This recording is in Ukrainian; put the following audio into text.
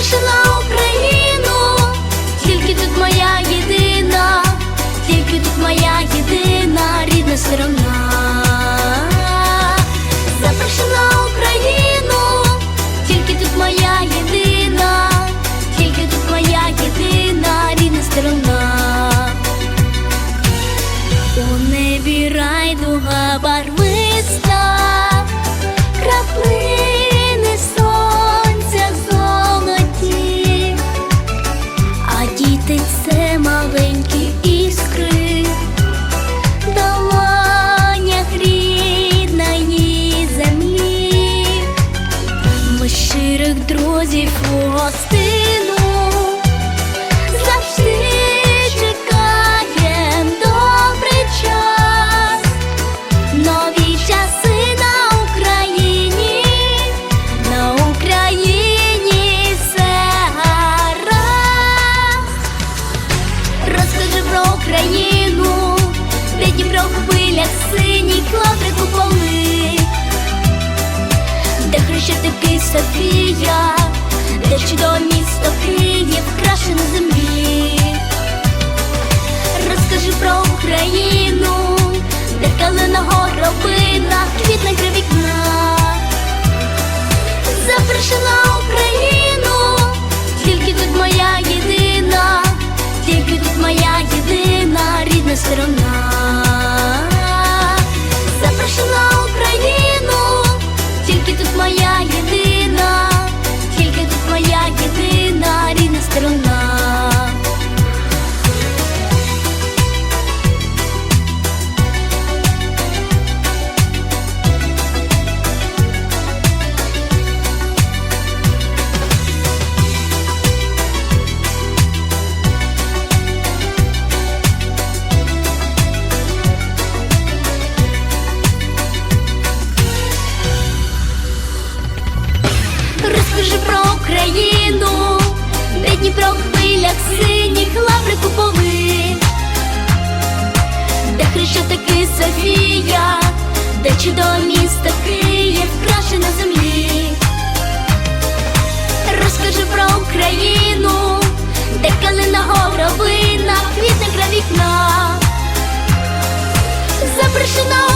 Запрошена Україну, тільки тут моя єдина, тільки тут моя єдина рідна сторона. Запрошена Україну, тільки тут моя єдина, тільки тут моя єдина рідна сторона. У небі райдуга барвиста, Софія, де чудо місто Київ, крашене землі. Розкажи про Україну, де калина горобина, квітне вікна. Запрошена Україну, де Дніпро в хвилях синіх лаври куполи, де хрещатики Софія, де чудове місто Київ, краше на землі. Розкажи про Україну, де калина горобина, квітне край вікна. Запрошена